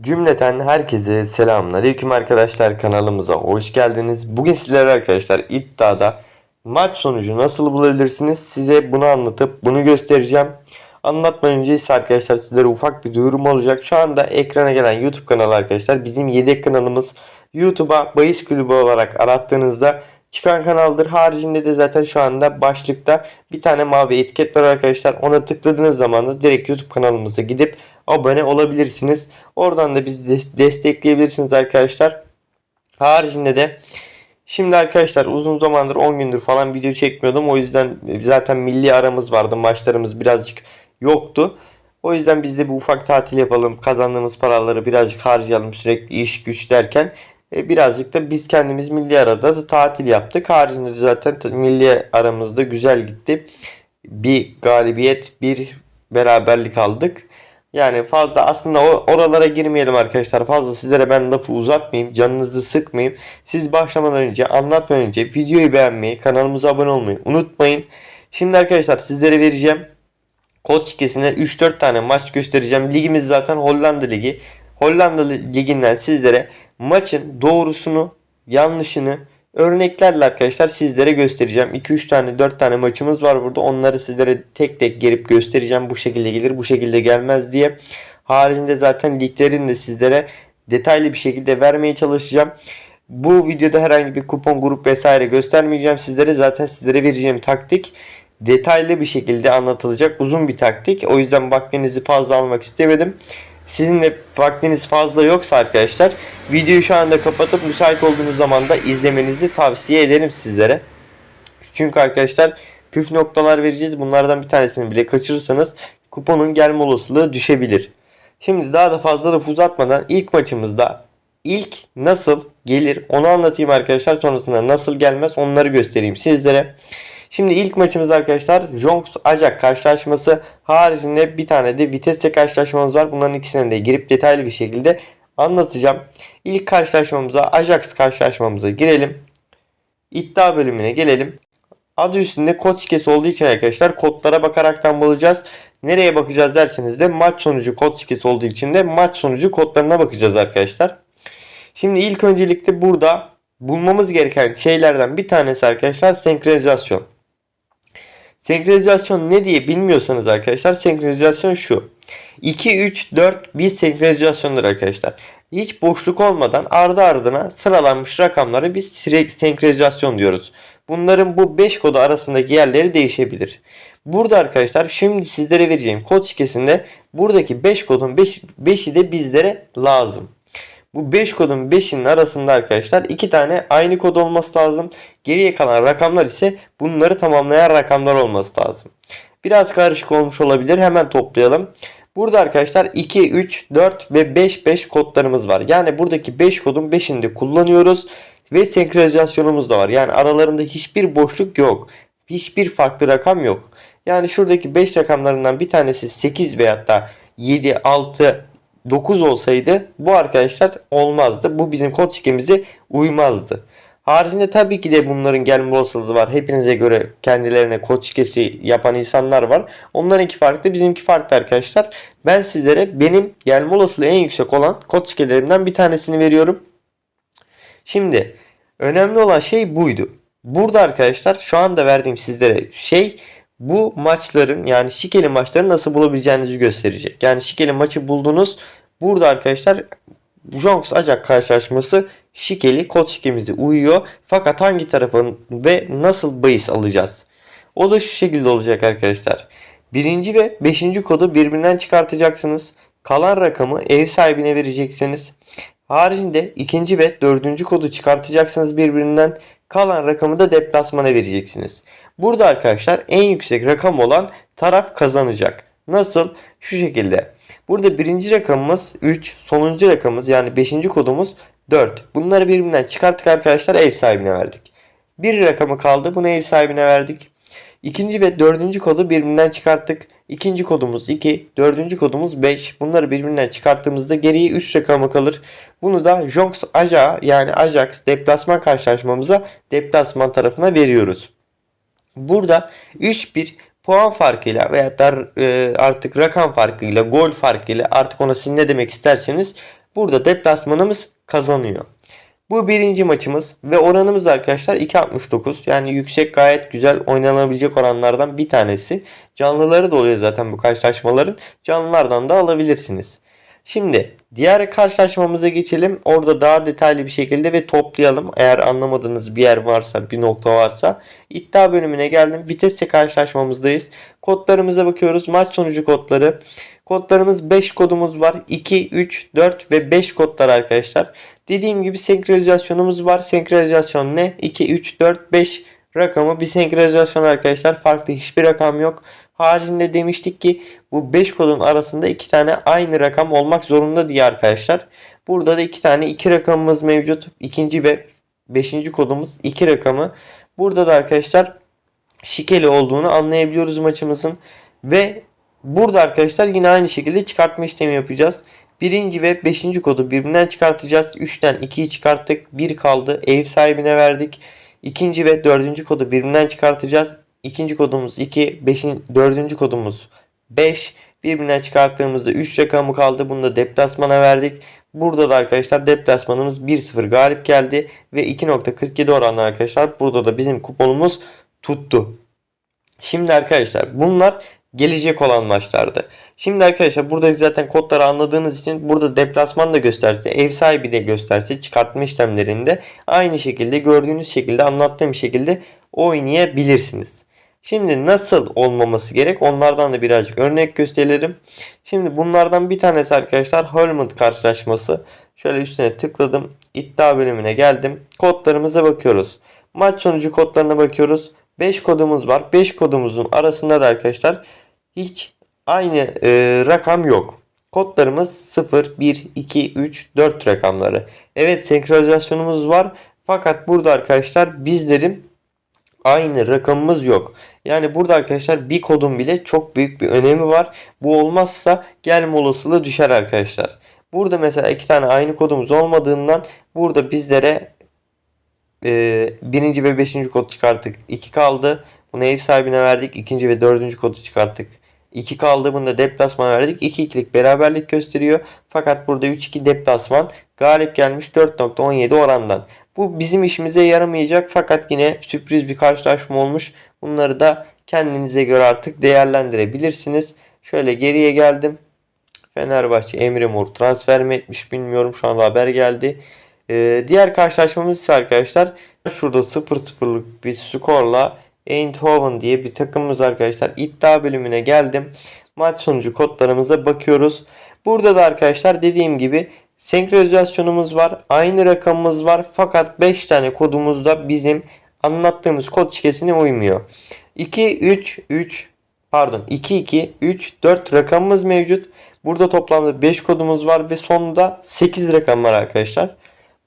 Cümleten herkese selamünaleyküm arkadaşlar kanalımıza hoş geldiniz. Bugün sizlere arkadaşlar iddiada maç sonucu nasıl bulabilirsiniz size bunu anlatıp bunu göstereceğim. Anlatmadan önce ise arkadaşlar sizlere ufak bir duyurum olacak. Şu anda ekrana gelen YouTube kanalı arkadaşlar bizim yedek kanalımız. YouTube'a bahis kulübü olarak arattığınızda çıkan kanaldır. Haricinde de zaten şu anda başlıkta bir tane mavi etiket var arkadaşlar. Ona tıkladığınız zaman da direkt YouTube kanalımıza gidip abone olabilirsiniz. Oradan da bizi des- destekleyebilirsiniz arkadaşlar. Haricinde de şimdi arkadaşlar uzun zamandır 10 gündür falan video çekmiyordum. O yüzden zaten milli aramız vardı. Maçlarımız birazcık yoktu. O yüzden biz de bir ufak tatil yapalım. Kazandığımız paraları birazcık harcayalım sürekli iş güç derken e, birazcık da biz kendimiz milli arada da tatil yaptık. Haricinde de zaten milli aramızda güzel gitti. Bir galibiyet, bir beraberlik aldık. Yani fazla aslında oralara girmeyelim arkadaşlar. Fazla sizlere ben lafı uzatmayayım. Canınızı sıkmayayım. Siz başlamadan önce, anlatmadan önce videoyu beğenmeyi, kanalımıza abone olmayı unutmayın. Şimdi arkadaşlar sizlere vereceğim kod şirkesine 3-4 tane maç göstereceğim. Ligimiz zaten Hollanda Ligi. Hollanda Ligi'nden sizlere maçın doğrusunu, yanlışını örneklerle arkadaşlar sizlere göstereceğim. 2-3 tane 4 tane maçımız var burada. Onları sizlere tek tek gelip göstereceğim. Bu şekilde gelir, bu şekilde gelmez diye. Haricinde zaten liglerini de sizlere detaylı bir şekilde vermeye çalışacağım. Bu videoda herhangi bir kupon grup vesaire göstermeyeceğim sizlere. Zaten sizlere vereceğim taktik detaylı bir şekilde anlatılacak uzun bir taktik. O yüzden vaktinizi fazla almak istemedim. Sizin de vaktiniz fazla yoksa arkadaşlar videoyu şu anda kapatıp müsait olduğunuz zaman da izlemenizi tavsiye ederim sizlere. Çünkü arkadaşlar püf noktalar vereceğiz. Bunlardan bir tanesini bile kaçırırsanız kuponun gelme olasılığı düşebilir. Şimdi daha da fazla laf uzatmadan ilk maçımızda ilk nasıl gelir onu anlatayım arkadaşlar. Sonrasında nasıl gelmez onları göstereyim sizlere. Şimdi ilk maçımız arkadaşlar Jonks Ajax karşılaşması haricinde bir tane de Vitesse karşılaşmamız var. Bunların ikisini de girip detaylı bir şekilde anlatacağım. İlk karşılaşmamıza Ajax karşılaşmamıza girelim. İddia bölümüne gelelim. Adı üstünde kod şirkesi olduğu için arkadaşlar kodlara bakaraktan bulacağız. Nereye bakacağız derseniz de maç sonucu kod şirkesi olduğu için de maç sonucu kodlarına bakacağız arkadaşlar. Şimdi ilk öncelikle burada bulmamız gereken şeylerden bir tanesi arkadaşlar senkronizasyon. Senkronizasyon ne diye bilmiyorsanız arkadaşlar senkronizasyon şu. 2, 3, 4 bir senkronizasyondur arkadaşlar. Hiç boşluk olmadan ardı ardına sıralanmış rakamları biz senkronizasyon diyoruz. Bunların bu 5 kodu arasındaki yerleri değişebilir. Burada arkadaşlar şimdi sizlere vereceğim kod şirkesinde buradaki 5 kodun 5, 5'i de bizlere lazım. Bu 5 kodun 5'inin arasında arkadaşlar 2 tane aynı kod olması lazım. Geriye kalan rakamlar ise bunları tamamlayan rakamlar olması lazım. Biraz karışık olmuş olabilir. Hemen toplayalım. Burada arkadaşlar 2, 3, 4 ve 5, 5 kodlarımız var. Yani buradaki 5 kodun 5'ini de kullanıyoruz. Ve senkronizasyonumuz da var. Yani aralarında hiçbir boşluk yok. Hiçbir farklı rakam yok. Yani şuradaki 5 rakamlarından bir tanesi 8 veyahut da 7, 6, 9 olsaydı bu arkadaşlar olmazdı. Bu bizim kod şifremize uymazdı. Haricinde tabii ki de bunların gelme olasılığı var. Hepinize göre kendilerine kod şifresi yapan insanlar var. Onlarınki farklı bizimki farklı arkadaşlar. Ben sizlere benim gelme olasılığı en yüksek olan kod şifrelerimden bir tanesini veriyorum. Şimdi önemli olan şey buydu. Burada arkadaşlar şu anda verdiğim sizlere şey bu maçların yani şikeli maçları nasıl bulabileceğinizi gösterecek. Yani şikeli maçı buldunuz. Burada arkadaşlar Jonks Ajax karşılaşması şikeli kod şikemize uyuyor. Fakat hangi tarafın ve nasıl bahis alacağız? O da şu şekilde olacak arkadaşlar. Birinci ve beşinci kodu birbirinden çıkartacaksınız. Kalan rakamı ev sahibine vereceksiniz. Haricinde ikinci ve dördüncü kodu çıkartacaksınız birbirinden. Kalan rakamı da deplasmana vereceksiniz. Burada arkadaşlar en yüksek rakam olan taraf kazanacak. Nasıl? Şu şekilde. Burada birinci rakamımız 3, sonuncu rakamımız yani 5. kodumuz 4. Bunları birbirinden çıkarttık arkadaşlar ev sahibine verdik. Bir rakamı kaldı bunu ev sahibine verdik. İkinci ve dördüncü kodu birbirinden çıkarttık. İkinci kodumuz 2, dördüncü kodumuz 5. Bunları birbirinden çıkarttığımızda geriye 3 rakamı kalır. Bunu da Jonks Ajax yani Ajax deplasman karşılaşmamıza deplasman tarafına veriyoruz. Burada 3-1 puan farkıyla veya da e, artık rakam farkıyla, gol farkıyla artık ona siz ne demek isterseniz burada deplasmanımız kazanıyor. Bu birinci maçımız ve oranımız arkadaşlar 2.69. Yani yüksek gayet güzel oynanabilecek oranlardan bir tanesi. Canlıları da oluyor zaten bu karşılaşmaların. Canlılardan da alabilirsiniz. Şimdi diğer karşılaşmamıza geçelim. Orada daha detaylı bir şekilde ve toplayalım. Eğer anlamadığınız bir yer varsa, bir nokta varsa. iddia bölümüne geldim. Vitesse karşılaşmamızdayız. Kodlarımıza bakıyoruz. Maç sonucu kodları. Kodlarımız 5 kodumuz var. 2, 3, 4 ve 5 kodlar arkadaşlar. Dediğim gibi senkronizasyonumuz var. Senkronizasyon ne? 2, 3, 4, 5 rakamı bir senkronizasyon arkadaşlar. Farklı hiçbir rakam yok. Haricinde demiştik ki bu 5 kodun arasında 2 tane aynı rakam olmak zorunda diye arkadaşlar. Burada da 2 tane 2 rakamımız mevcut. İkinci ve 5. kodumuz 2 rakamı. Burada da arkadaşlar şikeli olduğunu anlayabiliyoruz maçımızın. Ve burada arkadaşlar yine aynı şekilde çıkartma işlemi yapacağız. Birinci ve beşinci kodu birbirinden çıkartacağız. 3'ten 2'yi çıkarttık. 1 kaldı. Ev sahibine verdik. İkinci ve dördüncü kodu birbirinden çıkartacağız. İkinci kodumuz 2. Beşin, dördüncü kodumuz 5. Birbirinden çıkarttığımızda 3 rakamı kaldı. Bunu da deplasmana verdik. Burada da arkadaşlar deplasmanımız 1-0 galip geldi. Ve 2.47 oranlı arkadaşlar. Burada da bizim kuponumuz tuttu. Şimdi arkadaşlar bunlar gelecek olan maçlardı. Şimdi arkadaşlar burada zaten kodları anladığınız için burada deplasman da gösterse, ev sahibi de gösterse çıkartma işlemlerinde aynı şekilde gördüğünüz şekilde anlattığım şekilde oynayabilirsiniz. Şimdi nasıl olmaması gerek onlardan da birazcık örnek gösterelim. Şimdi bunlardan bir tanesi arkadaşlar Holmond karşılaşması. Şöyle üstüne tıkladım. İddia bölümüne geldim. Kodlarımıza bakıyoruz. Maç sonucu kodlarına bakıyoruz. 5 kodumuz var. 5 kodumuzun arasında da arkadaşlar hiç aynı e, rakam yok. Kodlarımız 0, 1, 2, 3, 4 rakamları. Evet senkronizasyonumuz var. Fakat burada arkadaşlar bizlerin aynı rakamımız yok. Yani burada arkadaşlar bir kodun bile çok büyük bir önemi var. Bu olmazsa gelme olasılığı düşer arkadaşlar. Burada mesela iki tane aynı kodumuz olmadığından burada bizlere e, birinci ve beşinci kod çıkarttık. 2 kaldı. Bunu ev sahibine verdik. İkinci ve dördüncü kodu çıkarttık. 2 kaldı. Bunu da deplasman verdik. 2-2'lik beraberlik gösteriyor. Fakat burada 3-2 deplasman galip gelmiş 4.17 orandan. Bu bizim işimize yaramayacak fakat yine sürpriz bir karşılaşma olmuş. Bunları da kendinize göre artık değerlendirebilirsiniz. Şöyle geriye geldim. Fenerbahçe Emre Mor transfer mi etmiş bilmiyorum. Şu anda haber geldi. Ee, diğer karşılaşmamız ise arkadaşlar şurada 0-0'lık bir skorla Eindhoven diye bir takımımız arkadaşlar. İddia bölümüne geldim. Maç sonucu kodlarımıza bakıyoruz. Burada da arkadaşlar dediğim gibi senkronizasyonumuz var. Aynı rakamımız var. Fakat 5 tane kodumuz da bizim anlattığımız kod şifresine uymuyor. 2 3 3 pardon 2 2 3 4 rakamımız mevcut. Burada toplamda 5 kodumuz var ve sonunda 8 rakam var arkadaşlar.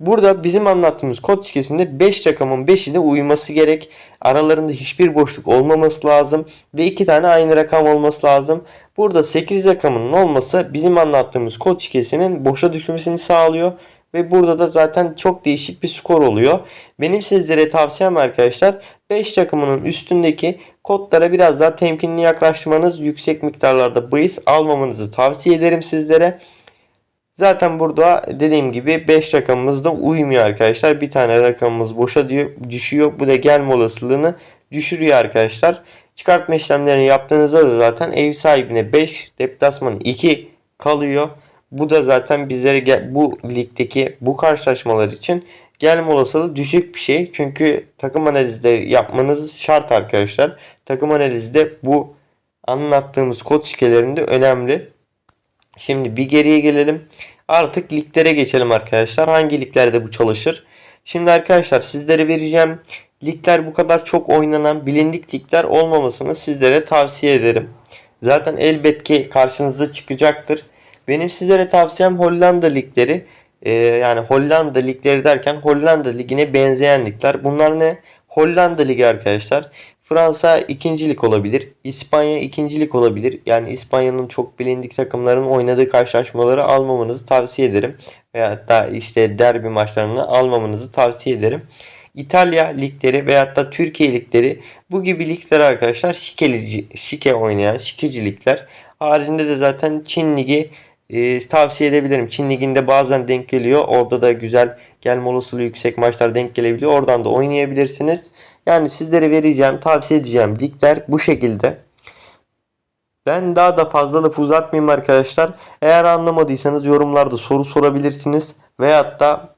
Burada bizim anlattığımız kod şifresinde 5 rakamın 5'i de uyması gerek. Aralarında hiçbir boşluk olmaması lazım. Ve 2 tane aynı rakam olması lazım. Burada 8 rakamının olması bizim anlattığımız kod şifresinin boşa düşmesini sağlıyor. Ve burada da zaten çok değişik bir skor oluyor. Benim sizlere tavsiyem arkadaşlar 5 rakamının üstündeki kodlara biraz daha temkinli yaklaşmanız, yüksek miktarlarda bahis almamanızı tavsiye ederim sizlere. Zaten burada dediğim gibi 5 rakamımız da uymuyor arkadaşlar. Bir tane rakamımız boşa diyor, düşüyor. Bu da gelme olasılığını düşürüyor arkadaşlar. Çıkartma işlemlerini yaptığınızda da zaten ev sahibine 5, deplasman 2 kalıyor. Bu da zaten bizlere bu ligdeki bu karşılaşmalar için gelme olasılığı düşük bir şey. Çünkü takım analizleri yapmanız şart arkadaşlar. Takım analizde bu anlattığımız kod şikelerinde önemli. Şimdi bir geriye gelelim. Artık liglere geçelim arkadaşlar. Hangi liglerde bu çalışır? Şimdi arkadaşlar sizlere vereceğim ligler bu kadar çok oynanan bilindik ligler olmamasını sizlere tavsiye ederim. Zaten elbet ki karşınıza çıkacaktır. Benim sizlere tavsiyem Hollanda ligleri. Ee, yani Hollanda ligleri derken Hollanda ligine benzeyen ligler. Bunlar ne? Hollanda ligi arkadaşlar. Fransa ikincilik olabilir. İspanya ikincilik olabilir. Yani İspanya'nın çok bilindik takımların oynadığı karşılaşmaları almamanızı tavsiye ederim. Veyahut da işte derbi maçlarını almamanızı tavsiye ederim. İtalya ligleri veyahut da Türkiye ligleri bu gibi ligler arkadaşlar şikelici, şike oynayan şikeci ligler. Haricinde de zaten Çin ligi e, tavsiye edebilirim. Çin Ligi'nde bazen denk geliyor. Orada da güzel gelme olasılığı yüksek maçlar denk gelebiliyor. Oradan da oynayabilirsiniz. Yani sizlere vereceğim, tavsiye edeceğim ligler bu şekilde. Ben daha da fazla lafı uzatmayayım arkadaşlar. Eğer anlamadıysanız yorumlarda soru sorabilirsiniz. Veyahut da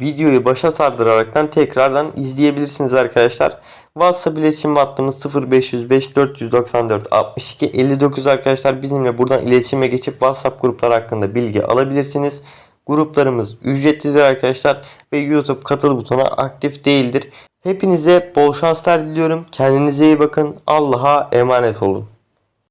videoyu başa sardıraraktan tekrardan izleyebilirsiniz arkadaşlar. WhatsApp iletişim hattımız 0505 494 62 59 arkadaşlar. Bizimle buradan iletişime geçip WhatsApp grupları hakkında bilgi alabilirsiniz. Gruplarımız ücretlidir arkadaşlar ve YouTube katıl butonu aktif değildir. Hepinize bol şanslar diliyorum. Kendinize iyi bakın. Allah'a emanet olun.